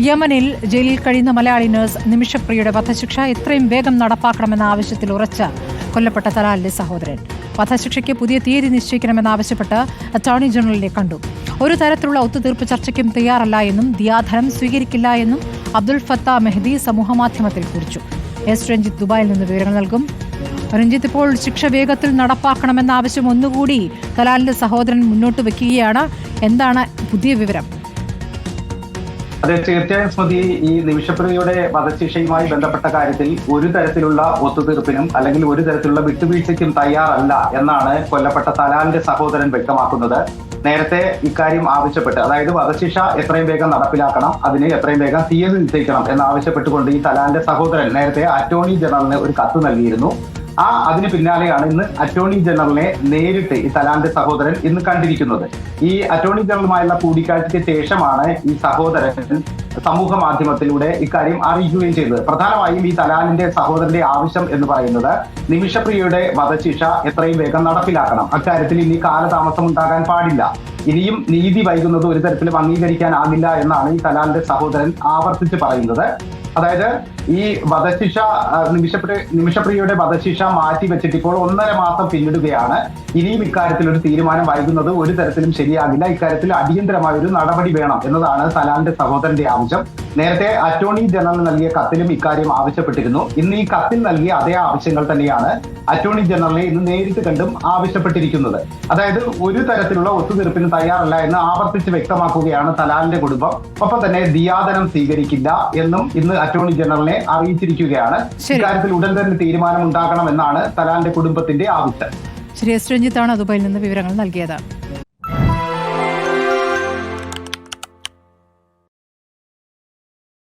യമനിൽ ജയിലിൽ കഴിയുന്ന മലയാളി നഴ്സ് നിമിഷപ്രിയയുടെ വധശിക്ഷ എത്രയും വേഗം നടപ്പാക്കണമെന്ന ആവശ്യത്തിൽ ഉറച്ച കൊല്ലപ്പെട്ട തലാലിന്റെ സഹോദരൻ. വധശിക്ഷയ്ക്ക് പുതിയ തീയതി നിശ്ചയിക്കണമെന്നാവശ്യപ്പെട്ട് അറ്റോർണി ജനറലിനെ കണ്ടു. ഒരു തരത്തിലുള്ള ഒത്തുതീർപ്പ് ചർച്ചയ്ക്കും തയ്യാറല്ല എന്നും ദിയാധനം സ്വീകരിക്കില്ല എന്നും അബ്ദുൾ ഫത്ത മെഹദി സമൂഹമാധ്യമത്തിൽ കുറിച്ചു. എസ് രഞ്ജിത്ത് ദുബായിൽ നിന്ന് വിവരങ്ങൾ നൽകും. രഞ്ജിത്ത് ഇപ്പോൾ ശിക്ഷ വേഗത്തിൽ നടപ്പാക്കണമെന്ന ആവശ്യം ഒന്നുകൂടി തലാലിന്റെ സഹോദരൻ മുന്നോട്ട് വെക്കുകയാണ്. എന്താണ് പുതിയ വിവരം? അതെ തീർച്ചയായും സ്മൃതി ഈ നിമിഷപ്രിയയുടെ വധശിക്ഷയുമായി ബന്ധപ്പെട്ട കാര്യത്തിൽ ഒരു തരത്തിലുള്ള ഒത്തുതീർപ്പിനും അല്ലെങ്കിൽ ഒരു തരത്തിലുള്ള വിട്ടുവീഴ്ചയ്ക്കും തയ്യാറല്ല എന്നാണ് കൊല്ലപ്പെട്ട തലാലിന്റെ സഹോദരൻ വ്യക്തമാക്കുന്നത്. നേരത്തെ ഇക്കാര്യം ആവശ്യപ്പെട്ട് അതായത് വധശിക്ഷ എത്രയും വേഗം നടപ്പിലാക്കണം അതിന് എത്രയും വേഗം തീയതി നിശ്ചയിക്കണം എന്നാവശ്യപ്പെട്ടുകൊണ്ട് ഈ തലാലിന്റെ സഹോദരൻ നേരത്തെ അറ്റോർണി ജനറലിന് ഒരു കത്ത് നൽകിയിരുന്നു. ആ അതിന് പിന്നാലെയാണ് ഇന്ന് അറ്റോർണി ജനറലിനെ നേരിട്ട് ഈ തലാന്റെ സഹോദരൻ ഇന്ന് കണ്ടിരിക്കുന്നത്. ഈ അറ്റോർണി ജനറലുമായുള്ള കൂടിക്കാഴ്ചയ്ക്ക് ശേഷമാണ് ഈ സഹോദരൻ സമൂഹ മാധ്യമത്തിലൂടെ ഇക്കാര്യം അറിയിക്കുകയും ചെയ്തത്. പ്രധാനമായും ഈ തലാലിന്റെ സഹോദരന്റെ ആവശ്യം എന്ന് പറയുന്നത് നിമിഷപ്രിയയുടെ വധശിക്ഷ എത്രയും വേഗം നടപ്പിലാക്കണം. അക്കാര്യത്തിൽ ഇനി കാലതാമസം ഉണ്ടാകാൻ പാടില്ല. ഇനിയും നീതി വൈകുന്നത് ഒരു തരത്തിലും അംഗീകരിക്കാനാകില്ല എന്നാണ് ഈ തലാലിന്റെ സഹോദരൻ ആവർത്തിച്ച് പറയുന്നത്. അതായത് ഈ വധശിക്ഷ നിമിഷപ്രിയ നിമിഷപ്രിയയുടെ വധശിക്ഷ മാറ്റി വെച്ചിട്ട് ഇപ്പോൾ ഒന്നര മാസം പിന്നിടുകയാണ്. ഇനിയും ഇക്കാര്യത്തിൽ ഒരു തീരുമാനം വൈകുന്നത് ഒരു തരത്തിലും ശരിയാകില്ല. ഇക്കാര്യത്തിൽ അടിയന്തരമായ ഒരു നടപടി വേണം എന്നതാണ് സലാലിന്റെ സഹോദരന്റെ ആവശ്യം. നേരത്തെ അറ്റോർണി ജനറൽ നൽകിയ കത്തിലും ഇക്കാര്യം ആവശ്യപ്പെട്ടിരുന്നു. ഇന്ന് ഈ കത്തിൽ നൽകിയ അതേ ആവശ്യങ്ങൾ തന്നെയാണ് അറ്റോർണി ജനറലിനെ ഇന്ന് നേരിട്ട് കണ്ടും ആവശ്യപ്പെട്ടിരിക്കുന്നത്. അതായത് ഒരു തരത്തിലുള്ള ഒത്തുതീർപ്പിന് തയ്യാറല്ല എന്ന് ആവർത്തിച്ച് വ്യക്തമാക്കുകയാണ് തലാലിന്റെ കുടുംബം. ഒപ്പം തന്നെ ദിയാദനം സ്വീകരിക്കില്ല എന്നും ഇന്ന് അറ്റോർണി ജനറലിനെ അറിയിച്ചിരിക്കുകയാണ്. ഇക്കാര്യത്തിൽ ഉടൻ തന്നെ തീരുമാനം ഉണ്ടാകണമെന്നാണ് തലാലിന്റെ കുടുംബത്തിന്റെ ആവശ്യം. ശ്രീ എസ് രഞ്ജിത്താണ് ദുബായിൽ നിന്ന് വിവരങ്ങൾ നൽകിയത്.